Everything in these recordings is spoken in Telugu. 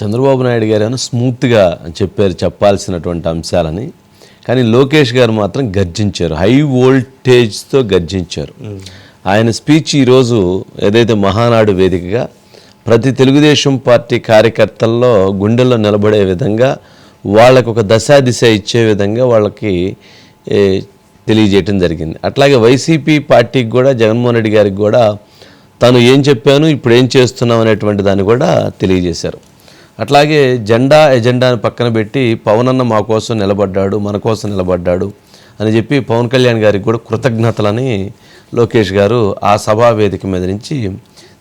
చంద్రబాబు నాయుడు గారు ఏమైనా స్మూత్గా చెప్పారు చెప్పాల్సినటువంటి అంశాలని. కానీ లోకేష్ గారు మాత్రం గర్జించారు. హై వోల్టేజ్తో గర్జించారు. ఆయన స్పీచ్ ఈరోజు ఏదైతే మహానాడు వేదికగా ప్రతి తెలుగుదేశం పార్టీ కార్యకర్తల్లో గుండెల్లో నిలబడే విధంగా వాళ్ళకు ఒక దశా దిశ ఇచ్చే విధంగా వాళ్ళకి తెలియజేయటం జరిగింది. అట్లాగే వైసీపీ పార్టీకి కూడా జగన్మోహన్ రెడ్డి గారికి కూడా తను ఏం చెప్పాను ఇప్పుడు ఏం చేస్తున్నాం అనేటువంటి దాన్ని కూడా తెలియజేశారు. అట్లాగే జెండా ఎజెండాని పక్కన పెట్టి పవన్ అన్న మా కోసం నిలబడ్డాడు మన కోసం నిలబడ్డాడు అని చెప్పి పవన్ కళ్యాణ్ గారికి కూడా కృతజ్ఞతలని లోకేష్ గారు ఆ సభా వేదిక మీద నుంచి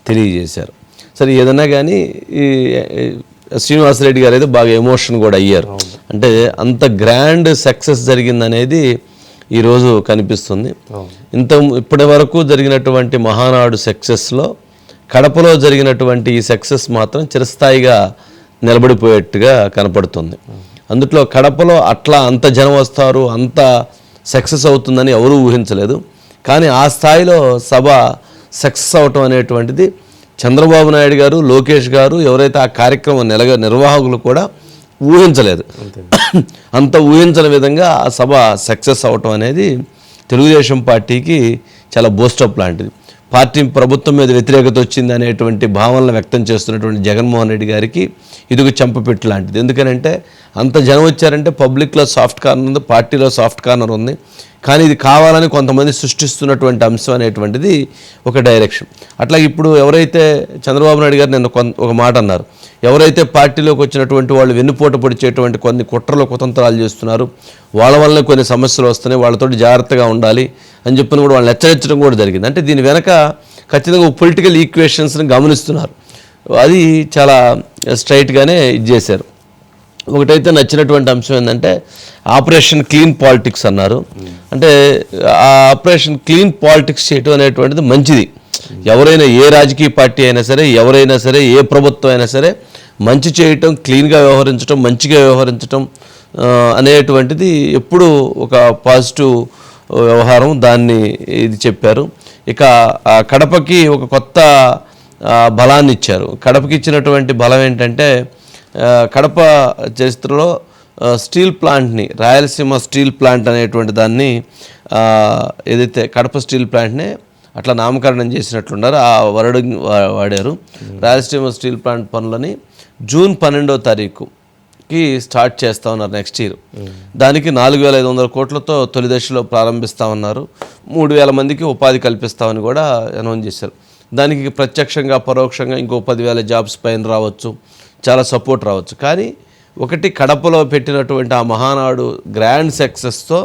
తెలియజేశారు. సరే ఏదన్నా కానీ ఈ శ్రీనివాసరెడ్డి గారు అయితే బాగా ఎమోషన్ కూడా అయ్యారు. అంటే అంత గ్రాండ్ సక్సెస్ జరిగిందనేది ఈరోజు కనిపిస్తుంది. ఇంత ఇప్పటి వరకు జరిగినటువంటి మహానాడు సక్సెస్లో కడపలో జరిగినటువంటి ఈ సక్సెస్ మాత్రం చిరస్థాయిగా నిలబడిపోయేట్టుగా కనపడుతుంది. అందుట్లో కడపలో అట్లా అంత జనం వస్తారు అంత సక్సెస్ అవుతుందని ఎవరూ ఊహించలేదు. కానీ ఆ స్థాయిలో సభ సక్సెస్ అవటం అనేటువంటిది చంద్రబాబు నాయుడు గారు లోకేష్ గారు ఎవరైతే ఆ కార్యక్రమం నిలగ నిర్వాహకులు కూడా ఊహించలేదు. అంత ఊహించని విధంగా ఆ సభ సక్సెస్ అవటం అనేది తెలుగుదేశం పార్టీకి చాలా బూస్టప్ లాంటిది. పార్టీ ప్రభుత్వం మీద వ్యతిరేకత వచ్చింది అనేటువంటి భావనలు వ్యక్తం చేస్తున్నటువంటి జగన్మోహన్ రెడ్డి గారికి ఇదిగో ఒక చెంపపెట్టు లాంటిది. ఎందుకనంటే అంత జనం వచ్చారంటే పబ్లిక్లో సాఫ్ట్ కార్నర్ ఉంది పార్టీలో సాఫ్ట్ కార్నర్ ఉంది. కానీ ఇది కావాలని కొంతమంది సృష్టిస్తున్నటువంటి అంశం అనేటువంటిది ఒక డైరెక్షన్. అట్లా ఇప్పుడు ఎవరైతే చంద్రబాబు నాయుడు గారు నిన్న ఒక మాట అన్నారు. ఎవరైతే పార్టీలోకి వచ్చినటువంటి వాళ్ళు వెన్నుపోట పొడిచేటువంటి కొన్ని కుట్రలు కుతంత్రాలు చేస్తున్నారు వాళ్ళ వల్లనే కొన్ని సమస్యలు వస్తున్నాయి వాళ్ళతో జాగ్రత్తగా ఉండాలి అని చెప్పిన కూడా వాళ్ళని హెచ్చరించడం కూడా జరిగింది. అంటే దీని వెనక ఖచ్చితంగా పొలిటికల్ ఈక్వేషన్స్ని గమనిస్తున్నారు. అది చాలా స్ట్రైట్గానే ఇది చేశారు. ఒకటైతే నచ్చినటువంటి అంశం ఏంటంటే ఆపరేషన్ క్లీన్ పాలిటిక్స్ అన్నారు. అంటే ఆ ఆపరేషన్ క్లీన్ పాలిటిక్స్ చేయటం అనేటువంటిది మంచిది. ఎవరైనా ఏ రాజకీయ పార్టీ అయినా సరే ఎవరైనా సరే ఏ ప్రభుత్వం అయినా సరే మంచి చేయటం క్లీన్గా వ్యవహరించడం మంచిగా వ్యవహరించటం అనేటువంటిది ఎప్పుడు ఒక పాజిటివ్ వ్యవహారం దాన్ని ఇది చెప్పారు. ఇక ఆ కడపకి ఒక కొత్త బలాన్ని ఇచ్చారు కడపకి ఇచ్చినటువంటి బలం ఏంటంటే కడప చరిత్రలో స్టీల్ ప్లాంట్ని రాయలసీమ స్టీల్ ప్లాంట్ అనేటువంటి దాన్ని ఏదైతే కడప స్టీల్ ప్లాంట్ని అట్లా నామకరణం చేసినట్లున్నారు ఆ వరడు వాడారు. రాయలసీమ స్టీల్ ప్లాంట్ పనులని జూన్ పన్నెండో తారీఖుకి స్టార్ట్ చేస్తా ఉన్నారు నెక్స్ట్ ఇయర్. దానికి నాలుగు వేల ఐదు వందల కోట్లతో తొలి దశలో ప్రారంభిస్తా ఉన్నారు. మూడు వేల మందికి ఉపాధి కల్పిస్తామని కూడా అనౌన్స్ చేశారు. దానికి ప్రత్యక్షంగా పరోక్షంగా ఇంకో పదివేల జాబ్స్ పైన రావచ్చు. చాలా సపోర్ట్ రావచ్చు. కానీ ఒకటి కడపలో పెట్టినటువంటి ఆ మహానాడు గ్రాండ్ సక్సెస్తో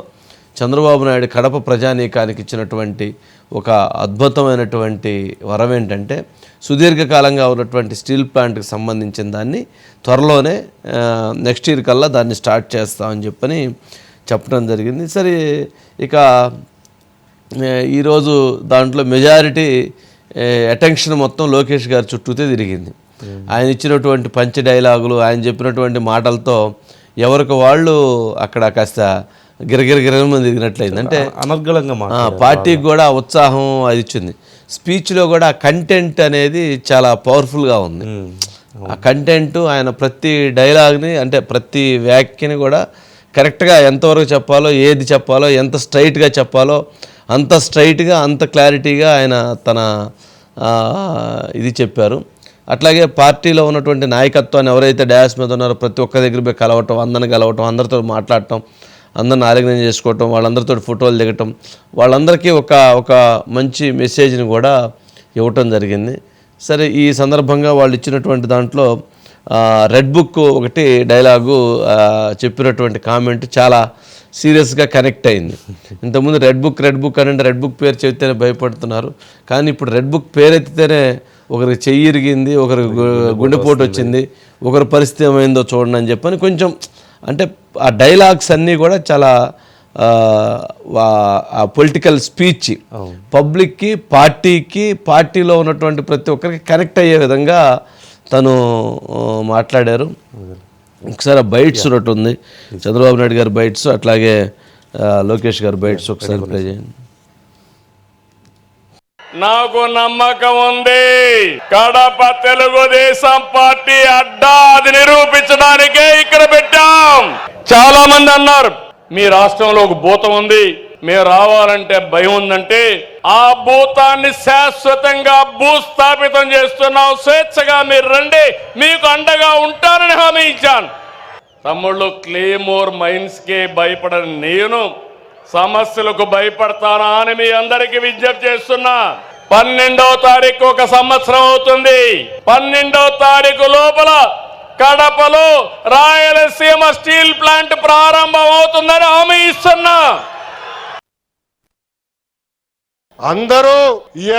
చంద్రబాబు నాయుడు కడప ప్రజానీకానికి ఇచ్చినటువంటి ఒక అద్భుతమైనటువంటి వరం ఏంటంటే సుదీర్ఘకాలంగా ఉన్నటువంటి స్టీల్ ప్లాంట్కి సంబంధించిన దాన్ని త్వరలోనే నెక్స్ట్ ఇయర్ కల్లా దాన్ని స్టార్ట్ చేస్తామని చెప్పని చెప్పడం జరిగింది. సరే ఇక ఈరోజు దాంట్లో మెజారిటీ అటెన్షన్ మొత్తం లోకేష్ గారి చుట్టూతే తిరిగింది. ఆయన ఇచ్చినటువంటి పంచ డైలాగులు ఆయన చెప్పినటువంటి మాటలతో ఎవరికి వాళ్ళు అక్కడ కాస్త గిరగిర గిరగమని తిరిగినట్లయింది. అంటే అనర్గళంగా పార్టీకి కూడా ఉత్సాహం అది ఇచ్చింది. స్పీచ్లో కూడా కంటెంట్ అనేది చాలా పవర్ఫుల్గా ఉంది. ఆ కంటెంట్ ఆయన ప్రతి డైలాగ్ని అంటే ప్రతి వ్యాఖ్యని కూడా కరెక్ట్గా ఎంతవరకు చెప్పాలో ఏది చెప్పాలో ఎంత స్ట్రైట్గా చెప్పాలో అంత స్ట్రైట్గా అంత క్లారిటీగా ఆయన తన ఇది చెప్పారు. అట్లాగే పార్టీలో ఉన్నటువంటి నాయకత్వాన్ని ఎవరైతే డయాస్ మీద ఉన్నారో ప్రతి ఒక్క దగ్గర పోయి కలవటం అందరిని కలవటం అందరితో మాట్లాడటం అందరిని ఆలింగనం చేసుకోవటం వాళ్ళందరితో ఫోటోలు దిగటం వాళ్ళందరికీ ఒక ఒక మంచి మెసేజ్ని కూడా ఇవ్వటం జరిగింది. సరే ఈ సందర్భంగా వాళ్ళు ఇచ్చినటువంటి దాంట్లో రెడ్ బుక్ ఒకటి డైలాగు చెప్పినటువంటి కామెంట్ చాలా సీరియస్గా కనెక్ట్ అయింది. ఇంతకుముందు రెడ్ బుక్ రెడ్ బుక్ అని అంటే రెడ్ బుక్ పేరు చెబితేనే భయపడుతున్నారు. కానీ ఇప్పుడు రెడ్ బుక్ పేరు ఎత్తితేనే ఒకరికి చెయ్యి ఇరిగింది ఒకరి గుండెపోటు వచ్చింది. ఒకరి పరిస్థితి ఏమైందో చూడండి అని చెప్పని కొంచెం అంటే ఆ డైలాగ్స్ అన్నీ కూడా చాలా ఆ, పొలిటికల్ స్పీచ్ పబ్లిక్కి పార్టీకి పార్టీలో ఉన్నటువంటి ప్రతి ఒక్కరికి కనెక్ట్ అయ్యే విధంగా తను మాట్లాడారు. ఒకసారి బైట్స్ ఉన్నట్టు ఉంది చంద్రబాబు నాయుడు గారి బైట్స్ అట్లాగే లోకేష్ గారి బైట్స్ ఒకసారి ప్లే చేయండి. నాకు నమ్మకం ఉంది. కడప తెలుగుదేశం పార్టీ అడ్డా అది నిరూపించడానికే ఇక్కడ పెట్టాం. చాలా మంది అన్నారు మీ రాష్ట్రంలో ఒక భూతం ఉంది. మేము రావాలంటే భయం ఉందంటే ఆ భూతాన్ని శాశ్వతంగా భూస్థాపితం చేస్తున్నాం స్వేచ్ఛగా మీరు రండి. మీకు అండగా ఉంటానని హామీ ఇచ్చాను. తమ్ముళ్ళు క్లేమోర్ మైన్స్కే భయపడని నేను సమస్యలకు భయపడతానా అని మీ అందరికీ విజ్ఞప్తి చేస్తున్నా. పన్నెండవ తారీఖు ఒక సంవత్సరం అవుతుంది. పన్నెండవ తారీఖు లోపల కడపలో రాయలసీమ స్టీల్ ప్లాంట్ ప్రారంభం అవుతుందని హామీ ఇస్తున్నా. అందరూ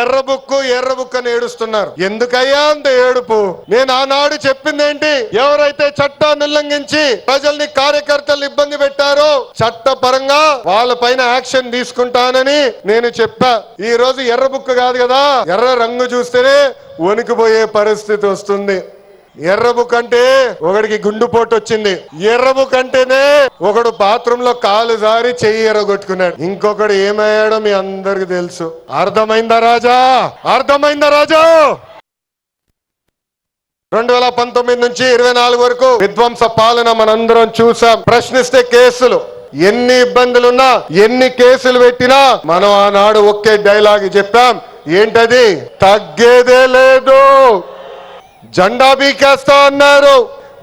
ఎర్రబుక్కు ఎర్రబుక్కు అని ఏడుస్తున్నారు. ఎందుకయ్యా అంత ఏడుపు? నేను ఆనాడు చెప్పింది ఏంటి ఎవరైతే చట్టాన్ని ఉల్లంఘించి ప్రజల్ని కార్యకర్తలు ఇబ్బంది పెట్టారో చట్టపరంగా వాళ్ళ పైన యాక్షన్ తీసుకుంటానని నేను చెప్పా. ఈ రోజు ఎర్రబుక్కు కాదు కదా ఎర్ర రంగు చూస్తేనే వణికిపోయే పరిస్థితి వస్తుంది. ఎర్రబు కంటే ఒకడికి గుండుపోటు వచ్చింది ఎర్రబు కంటేనే ఒకడు బాత్రూమ్లో కాలు జారి చెయ్యి ఎర్రగొట్టుకున్నాడు ఇంకొకడు ఏమయ్యాడో మీ అందరికి తెలుసు. అర్థమైందా రాజా? అర్థమైందా రాజా? రెండు వేల పంతొమ్మిది నుంచి ఇరవై నాలుగు వరకు విధ్వంస పాలన మనందరం చూసాం. ప్రశ్నిస్తే కేసులు. ఎన్ని ఇబ్బందులున్నా ఎన్ని కేసులు పెట్టినా మనం ఆనాడు ఒకే డైలాగ్ చెప్పాం. ఏంటది? తగ్గేదే లేదు. జెండా బీకేస్తా అన్నారు.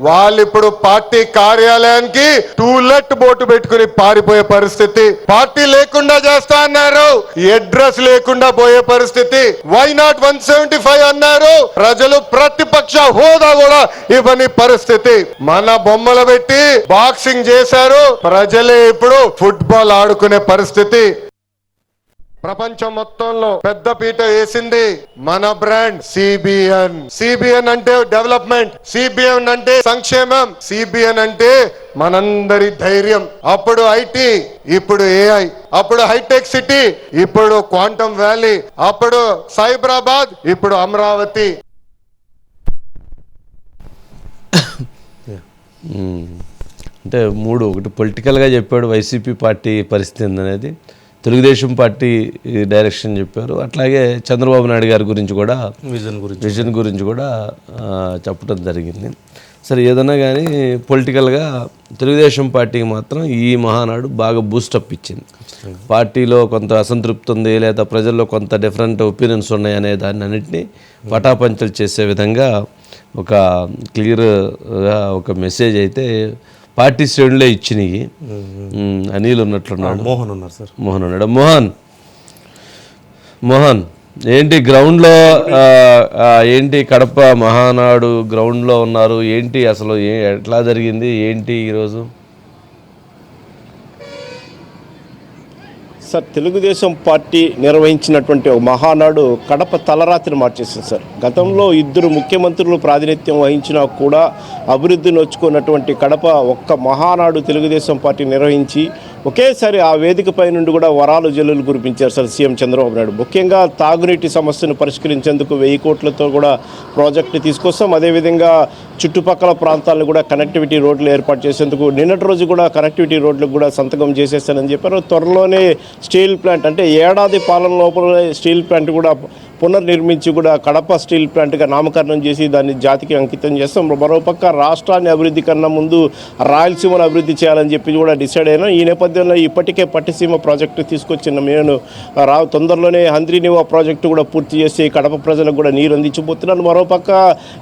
వాళ్ళు ఇప్పుడు పార్టీ కార్యాలయానికి టూలెట్ బోటు పెట్టుకుని పారిపోయే పరిస్థితి. పార్టీ లేకుండా చేస్తా అన్నారు. అడ్రస్ లేకుండా పోయే పరిస్థితి. Why not one seventy five అన్నారు. ప్రజలు ప్రతిపక్ష హోదా కూడా ఇవ్వని పరిస్థితి. మన బొమ్మలు పెట్టి బాక్సింగ్ చేశారు. ప్రజలే ఇప్పుడు ఫుట్బాల్ ఆడుకునే పరిస్థితి. ప్రపంచం మొత్తంలో పెద్ద పీట వేసింది మన బ్రాండ్ సిబిఎన్. సిబిఎన్ అంటే డెవలప్మెంట్. సిబిఎన్ అంటే సంక్షేమం. సిబిఎన్ అంటే మనందరి ధైర్యం. అప్పుడు ఐటీ ఇప్పుడు ఏఐ. అప్పుడు హైటెక్ సిటీ ఇప్పుడు క్వాంటమ్ వ్యాలీ. అప్పుడు సైబరాబాద్ ఇప్పుడు అమరావతి. అంటే మూడు ఒకటి పొలిటికల్గా చెప్పాడు వైసీపీ పార్టీ పరిస్థితి అనేది తెలుగుదేశం పార్టీ డైరెక్షన్ చెప్పారు. అట్లాగే చంద్రబాబు నాయుడు గారి గురించి కూడా విజన్ గురించి. విజన్ గురించి కూడా చెప్పడం జరిగింది. సరే ఏదైనా కానీ పొలిటికల్గా తెలుగుదేశం పార్టీకి మాత్రం ఈ మహానాడు బాగా బూస్టప్ ఇచ్చింది. పార్టీలో కొంత అసంతృప్తి ఉంది లేదా ప్రజల్లో కొంత డిఫరెంట్ ఒపీనియన్స్ ఉన్నాయి అనే దాన్ని అన్నింటినీ పటాపంచలు చేసే విధంగా ఒక క్లియర్గా ఒక మెసేజ్ అయితే పార్టీ శ్రేణులే ఇచ్చినాయి. ఉమ్, అనిల్ ఉన్నట్లున్నాడు. మోహన్ ఉన్నారు సార్. మోహన్ ఉన్నాడు? మోహన్. మోహన్ ఏంటి గ్రౌండ్లో ఏంటి కడప మహానాడు గ్రౌండ్లో ఉన్నారు? ఏంటి అసలు ఎట్లా జరిగింది? ఏంటి ఈరోజు? సార్ తెలుగుదేశం పార్టీ నిర్వహించినటువంటి ఒక మహానాడు కడప తలరాతిని మార్చేసింది సార్. గతంలో ఇద్దరు ముఖ్యమంత్రులు ప్రాతినిధ్యం వహించినా కూడా అభివృద్ధి నొచ్చుకున్నటువంటి కడప ఒక్క మహానాడు తెలుగుదేశం పార్టీ నిర్వహించి ఒకేసారి ఆ వేదికపై నుండి కూడా వరాలు జల్లులు కురిపించారు సార్ సీఎం చంద్రబాబు నాయుడు. ముఖ్యంగా తాగునీటి సమస్యను పరిష్కరించేందుకు వెయ్యి కోట్లతో కూడా ప్రాజెక్టు తీసుకొస్తాం. అదేవిధంగా చుట్టుపక్కల ప్రాంతాలను కూడా కనెక్టివిటీ రోడ్లు ఏర్పాటు చేసేందుకు నిన్నటి రోజు కూడా కనెక్టివిటీ రోడ్లకు కూడా సంతకం చేసేస్తానని చెప్పారు. త్వరలోనే స్టీల్ ప్లాంట్ అంటే ఏడాది పాలన లోపల స్టీల్ ప్లాంట్ కూడా పునర్నిర్మించి కూడా కడప స్టీల్ ప్లాంట్గా నామకరణం చేసి దాన్ని జాతికి అంకితం చేస్తాం. మరోపక్క రాష్ట్రాన్ని అభివృద్ధి కన్నా ముందు రాయలసీమను అభివృద్ధి చేయాలని చెప్పి కూడా డిసైడ్ అయినా ఈ నేపథ్యంలో ఇప్పటికే పట్టిసీమ ప్రాజెక్టు తీసుకొచ్చిన నేను రా తొందరలోనే హంద్రీనివా ప్రాజెక్టు కూడా పూర్తి చేసి కడప ప్రజలకు కూడా నీరు అందించబోతున్నాను మరోపక్క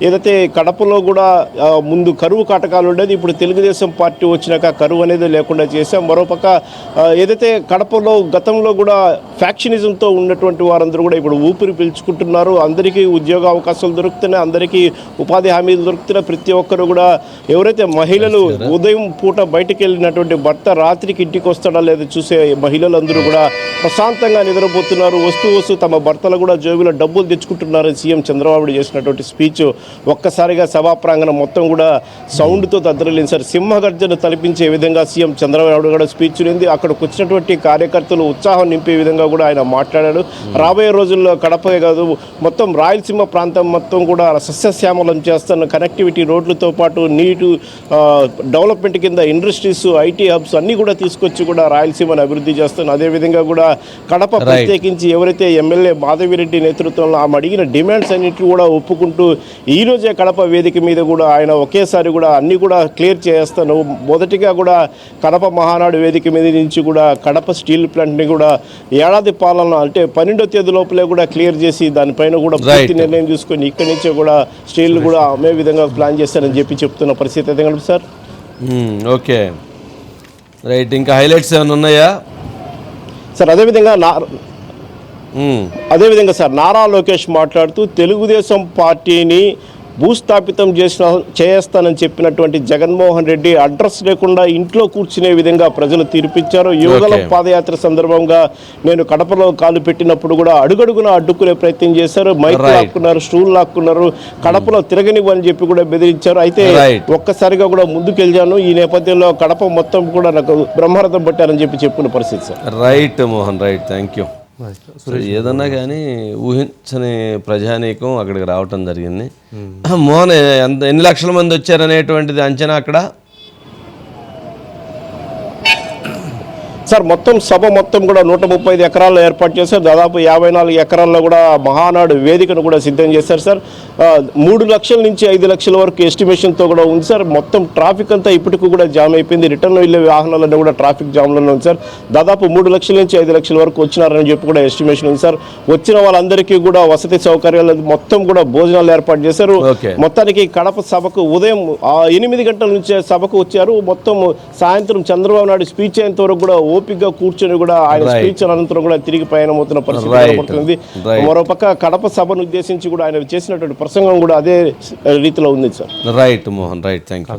ఏదైతే కడపలో కూడా ముందు కరువు కాటకాలు ఉండేది ఇప్పుడు తెలుగుదేశం పార్టీ వచ్చినాక కరువు అనేది లేకుండా చేశాం. మరోపక్క ఏదైతే కడపలో గతంలో కూడా ఫ్యాక్షనిజంతో ఉన్నటువంటి వారందరూ కూడా ఇప్పుడు ఊపిరి పీల్చుకుంటున్నారు. అందరికీ ఉద్యోగ అవకాశాలు దొరుకుతున్నాయి. అందరికీ ఉపాధి హామీలు దొరుకుతున్నాయి. ప్రతి ఒక్కరు కూడా ఎవరైతే మహిళలు ఉదయం పూట బయటికి వెళ్ళినటువంటి భర్త రాత్రికి ఇంటికి వస్తాడా లేదా చూసే మహిళలందరూ కూడా ప్రశాంతంగా నిద్రపోతున్నారు. వస్తూ వస్తూ తమ భర్తలు కూడా జోబులో డబ్బులు తెచ్చుకుంటున్నారు సీఎం చంద్రబాబు చేసినటువంటి స్పీచ్ ఒక్కసారిగా సభా ప్రాంగణం మొత్తం కూడా సౌండ్తో దద్దరలేదు సార్ సింహగర్జన తలపించే విధంగా సీఎం చంద్రబాబు నాయుడు కూడా స్పీచ్ ఉంది అక్కడికి వచ్చినటువంటి కార్యకర్తలు ఉత్సాహం నింపే విధంగా కూడా ఆయన మాట్లాడాడు. రాబోయే రోజుల్లో కడప కడపే కాదు మొత్తం రాయలసీమ ప్రాంతం మొత్తం కూడా సస్యశ్యామలం చేస్తున్న కనెక్టివిటీ రోడ్లతో పాటు నీటు డెవలప్మెంట్ కింద ఇండస్ట్రీస్ ఐటీ హబ్స్ అన్నీ కూడా తీసుకొచ్చి కూడా రాయలసీమను అభివృద్ధి చేస్తున్నారు అదేవిధంగా కూడా కడప ప్రత్యేకించి ఎవరైతే ఎమ్మెల్యే మాధవిరెడ్డి నేతృత్వంలో ఆమె అడిగిన డిమాండ్స్ అన్నింటినీ కూడా ఒప్పుకుంటూ ఈ రోజే కడప వేదిక మీద కూడా ఆయన ఒకేసారి కూడా అన్ని కూడా క్లియర్ చేస్తాను మొదటిగా కూడా కడప మహానాడు వేదిక మీద నుంచి కూడా కడప స్టీల్ ప్లాంట్ని కూడా ఏడాది పాలన అంటే పన్నెండో తేదీ లోపలే కూడా క్లియర్ చేసి దానిపైన కూడా పూర్తి. నిర్ణయం తీసుకొని ఇక్కడి నుంచే కూడా స్టీల్ కూడా అమ్మే విధంగా ప్లాన్ చేస్తారని చెప్పి చెప్తున్న పరిస్థితి అయితే కనుక సార్ ఓకే రైట్ ఇంకా హైలైట్స్ ఏమైనా ఉన్నాయా సార్ అదేవిధంగా నా మ్మ్. అదేవిధంగా సార్ నారా లోకేష్ మాట్లాడుతూ తెలుగుదేశం పార్టీని భూస్థాపితం చేసిన చేస్తానని చెప్పినటువంటి జగన్మోహన్ రెడ్డి అడ్రస్ లేకుండా ఇంట్లో కూర్చునే విధంగా ప్రజలు తీర్పిచ్చారు. యువగలం Okay. పాదయాత్ర సందర్భంగా నేను కడపలో కాలు పెట్టినప్పుడు కూడా అడుగడుగున అడ్డుకునే ప్రయత్నం చేశారు. మైక్. లాక్కున్నారు స్టూల్ లాక్కున్నారు కడపలో తిరగనివ్వని చెప్పి కూడా బెదిరించారు. అయితే. ఒక్కసారిగా కూడా ముందుకెళ్ళాను. ఈ నేపథ్యంలో కడప మొత్తం కూడా నాకు బ్రహ్మరథం పట్టారని చెప్పి చెప్పుకున్న పరిస్థితి sir. Right Mohan right thank you ఏదన్నా కానీ ఊహించని ప్రజానీకం అక్కడికి రావటం జరిగింది. మోహన్ ఎంత ఎన్ని లక్షల మంది వచ్చారనేటువంటిది అంచనా అక్కడ? సార్ మొత్తం సభ మొత్తం కూడా నూట ముప్పై ఐదు ఎకరాల్లో ఏర్పాటు చేశారు. దాదాపు యాభై నాలుగు ఎకరాల్లో కూడా మహానాడు వేదికను కూడా సిద్ధం చేశారు సార్. మూడు లక్షల నుంచి ఐదు లక్షల వరకు ఎస్టిమేషన్తో కూడా ఉంది సార్. మొత్తం ట్రాఫిక్ అంతా ఇప్పటికి కూడా జామ్ అయిపోయింది. రిటర్న్ వెళ్ళే వాహనాలన్నీ కూడా ట్రాఫిక్ జామ్లోనే ఉంది సార్. దాదాపు మూడు లక్షల నుంచి ఐదు లక్షల వరకు వచ్చినారని చెప్పి కూడా ఎస్టిమేషన్ ఉంది సార్. వచ్చిన వాళ్ళందరికీ కూడా వసతి సౌకర్యాలు మొత్తం కూడా భోజనాలు ఏర్పాటు చేశారు. మొత్తానికి కడప సభకు ఉదయం ఎనిమిది గంటల నుంచే సభకు వచ్చారు. మొత్తం సాయంత్రం చంద్రబాబు నాయుడు స్పీచ్ అయ్యేంత వరకు కూడా ఓపికగా కూర్చొని కూడా ఆయన. స్పీచ్ అనంతరం కూడా తిరిగి ప్రయాణమవుతున్న పరిస్థితి Right. కనబడుతుంది Right. మరోపక్క కడప సభను ఉద్దేశించి కూడా ఆయన చేసినటువంటి ప్రసంగం కూడా అదే రీతిలో ఉంది sir right Mohan right thank you